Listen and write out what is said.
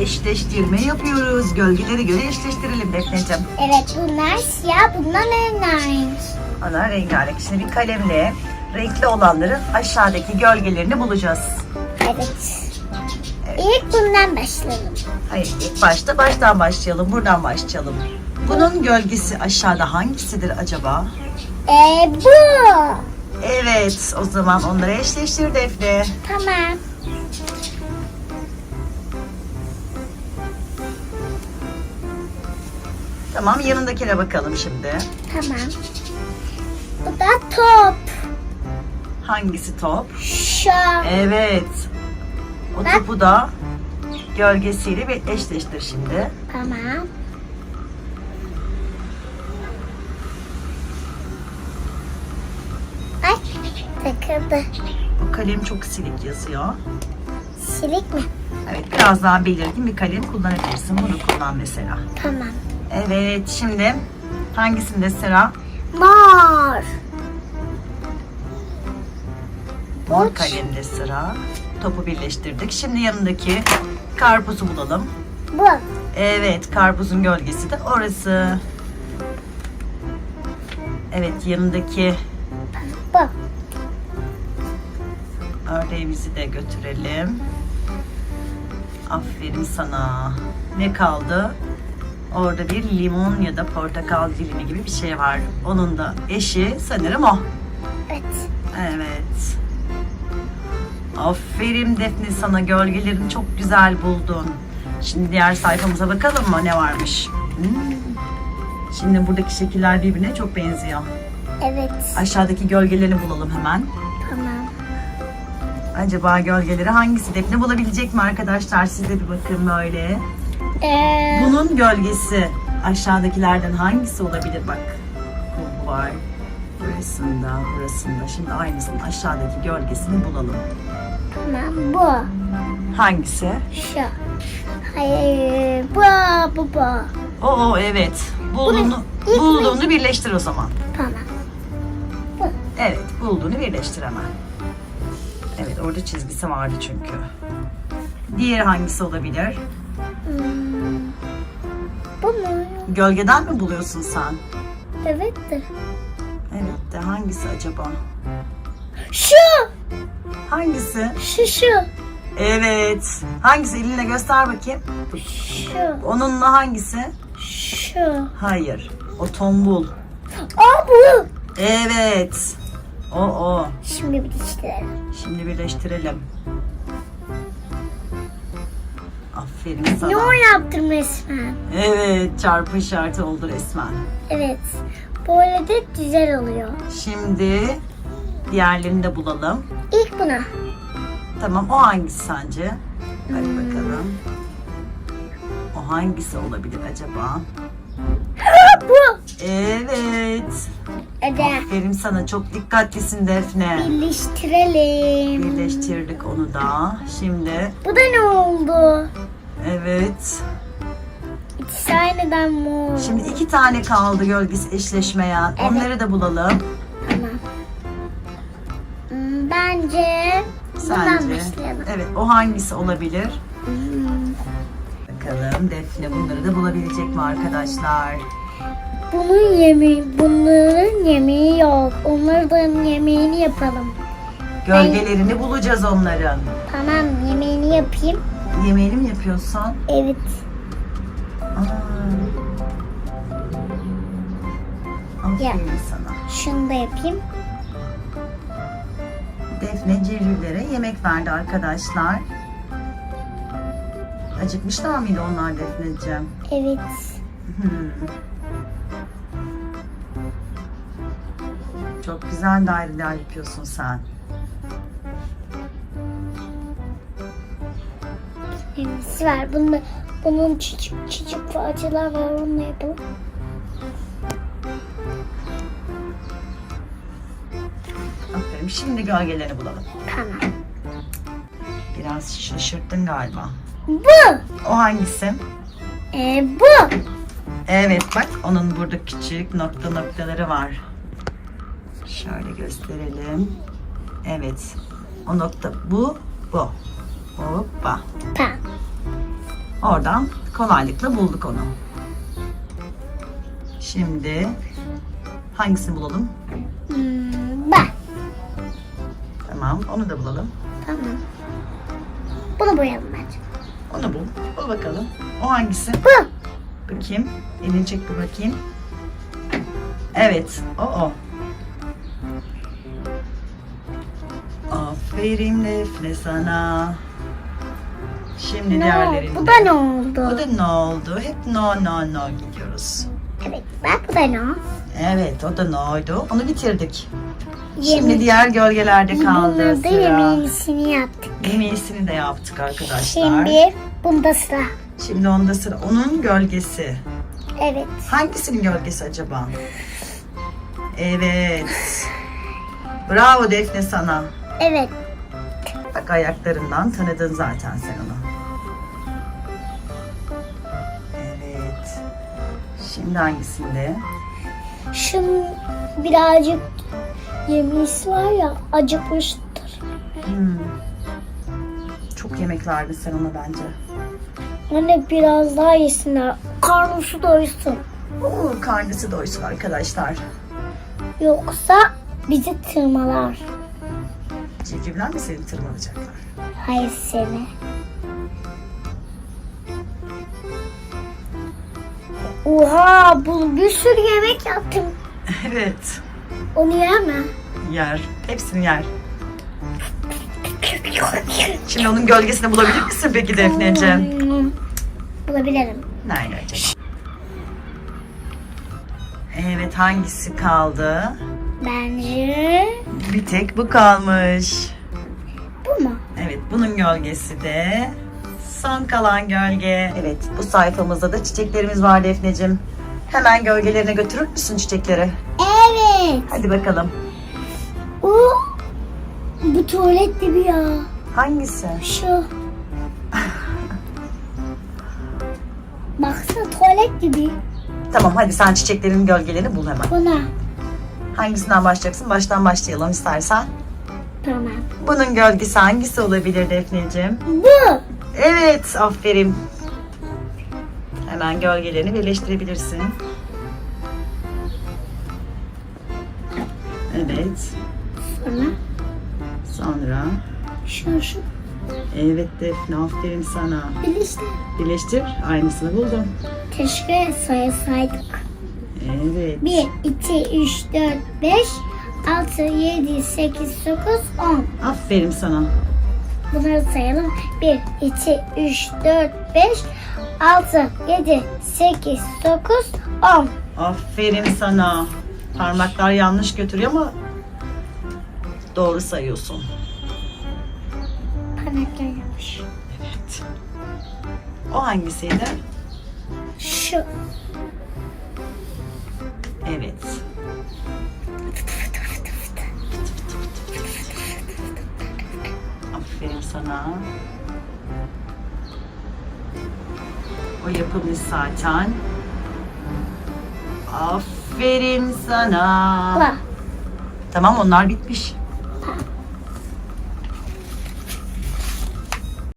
eşleştirme yapıyoruz. Gölgelere göre eşleştirelim Defneciğim. Evet bunlar siyah bunlar rengarenk. Ana rengarenk. Şimdi bir kalemle renkli olanların aşağıdaki gölgelerini bulacağız. Evet. İlk bundan başlayalım. Hayır ilk başta baştan başlayalım. Buradan başlayalım. Bunun gölgesi aşağıda hangisidir acaba? Ee, bu. Evet o zaman onları eşleştir Defne. Tamam. Tamam yanındakine bakalım şimdi. Tamam. Bu da top. Hangisi top? Şu. Evet. O Ben- topu da gölgesiyle bir eşleştir şimdi. Tamam. Ay takıldı. Bu kalem çok silik yazıyor. Silik mi? Evet biraz daha belirgin bir kalem kullanabilirsin. Bunu kullan mesela. Tamam. Evet şimdi hangisinde sıra? Mor. Mor kalemde sıra. Topu birleştirdik. Şimdi yanındaki karpuzu bulalım. Bu. Evet karpuzun gölgesi de orası. Evet yanındaki Bu. ördeğimizi de götürelim. Aferin sana. Ne kaldı? Orada bir limon ya da portakal dilimi gibi bir şey var. Onun da eşi sanırım o. Evet. Evet. Aferin Defne sana gölgelerini çok güzel buldun. Şimdi diğer sayfamıza bakalım mı ne varmış? Hmm. Şimdi buradaki şekiller birbirine çok benziyor. Evet. Aşağıdaki gölgelerini bulalım hemen. Tamam. Acaba gölgeleri hangisi? Defne bulabilecek mi arkadaşlar? Siz de bir bakın böyle. Ee, Bunun gölgesi aşağıdakilerden hangisi olabilir? Bak. Bu var. Burasında, burasında. Şimdi aynısının aşağıdaki gölgesini bulalım. tamam. Bu. Hangisi? Şu. Hayır. Bu. Bu. Bu. O, o evet. Bulduğunu, ilk bulduğunu birleştir o zaman. Tamam. Evet, bulduğunu birleştir hemen. Evet, orada çizgisi vardı çünkü. Diğeri hangisi olabilir? Hmm. Bu mu? Gölgeden mi buluyorsun sen? Evet de. Evet de hangisi acaba? Şu. Hangisi? Şu şu. Evet. Hangisi? Elinle göster bakayım. Şu. Onunla hangisi? Şu. Hayır. O tombul. Aa bu. Evet. O o. Şimdi bir dişlerim. Şimdi birleştirelim. Aferin sana. Ne o yaptım resmen? Evet, çarpı işareti oldu resmen. Evet. Böyle de güzel oluyor. Şimdi diğerlerini de bulalım. İlk buna. Tamam, o hangisi sence? Hadi bakalım. O hangisi olabilir acaba? Bu. Evet. Hadi. Aferin sana. Çok dikkatlisin Defne. Birleştirelim. Birleştirdik onu da. Şimdi Bu da ne oldu? Evet. İkisi aynıdan mor. Şimdi iki tane kaldı gölgesi eşleşmeyen. Evet. Onları da bulalım. Tamam. Hmm, Bence bundan Sence? başlayalım. Evet, o hangisi olabilir? Hmm, Bakalım Defne bunları da bulabilecek mi arkadaşlar? Bunun yemeği, bunların yemeği yok. Onların yemeğini yapalım. Gölgelerini bulacağız onların. Tamam, yemeğini yapayım. Yemeğini mi yapıyorsun? Evet. Aa. Aferin Ya. sana. Şunu da yapayım. Defne civcivlere yemek verdi arkadaşlar. Acıkmışlar mıydı onlar Defneciğim? Evet. Hmm. Çok güzel daireler yapıyorsun sen. Nesi var? Bunun, bunun küçük küçük parçalar var. Onunla yapalım. Aferin. Şimdi gölgelerini bulalım. Tamam. Biraz şaşırttın galiba. Bu. O hangisi? Ee, bu. Evet bak onun burada küçük nokta noktaları var. Şöyle gösterelim. Evet. O nokta bu, bu. Hoppa. Tamam. Oradan kolaylıkla bulduk onu. Şimdi hangisini bulalım? Hmm, ben. Tamam, onu da bulalım. Tamam. Bunu boyayalım bence. Onu bul. Bul bakalım. O hangisi? Bu. Bakayım. Elini çek bir bakayım. Evet, o o. Aferin Defne sana. Şimdi Ne diğerlerinde. Bu da ne oldu? Bu da ne oldu? Hep no no no gidiyoruz. Evet. Bak bu da ne? Evet, o da ne oldu? Onu bitirdik. Şimdi Yemek. diğer gölgelerde kaldı sıra. yemeğini yaptık. Yemeğisini de yaptık arkadaşlar. Şimdi bunda sıra. Şimdi onda sıra. Onun gölgesi. Evet. Hangisinin gölgesi acaba? Evet. Bravo Defne sana. Evet. Bak ayaklarından tanıdın zaten sen onu. Şimdi hangisinde? Şunun birazcık yemeğisi var ya acıkmıştır. Hmm. Çok yemek verdin sen ona bence. Anne biraz daha yesinler. Karnısı doysun. Oo, karnısı doysun arkadaşlar. Yoksa bizi tırmalar. Civcivler mi seni tırmalayacaklar? Hayır seni. Oha bu bir sürü yemek yaptım. Evet. Onu yeme. Yer. Hepsini yer. Şimdi onun gölgesini bulabilir misin peki Defneciğim? Hmm, Bulabilirim. Nerede acaba? Evet hangisi kaldı? Bence Bir tek bu kalmış. bu mu? Evet bunun gölgesi de son kalan gölge. Evet bu sayfamızda da çiçeklerimiz var Defneciğim. Hemen gölgelerine götürür müsün çiçekleri? Evet. Hadi bakalım. O bu tuvalet gibi ya. Hangisi? Şu. Baksana tuvalet gibi. Tamam hadi sen çiçeklerin gölgelerini bul hemen. Buna. Hangisinden başlayacaksın? Baştan başlayalım istersen. Tamam. Bunun gölgesi hangisi olabilir Defneciğim? Bu. Evet, aferin. Hemen gölgelerini birleştirebilirsin. Evet, Sonra sonra. şu şu. Evet Defne, aferin sana. Birleştir. Birleştir, aynısını buldum. Keşke sayısaydık. Evet. 1, 2, 3, 4, 5, 6, 7, 8, 9, 10. Aferin sana. Bunları sayalım. 1, 2, 3, 4, 5, 6, 7, 8, 9, 10. Aferin sana. Parmaklar yanlış götürüyor ama doğru sayıyorsun. Parmaklar yanlış. Evet. O hangisiydi? Şu. Evet. Aferin sana. O yapılmış zaten. Aferin sana. Bak. Tamam onlar bitmiş.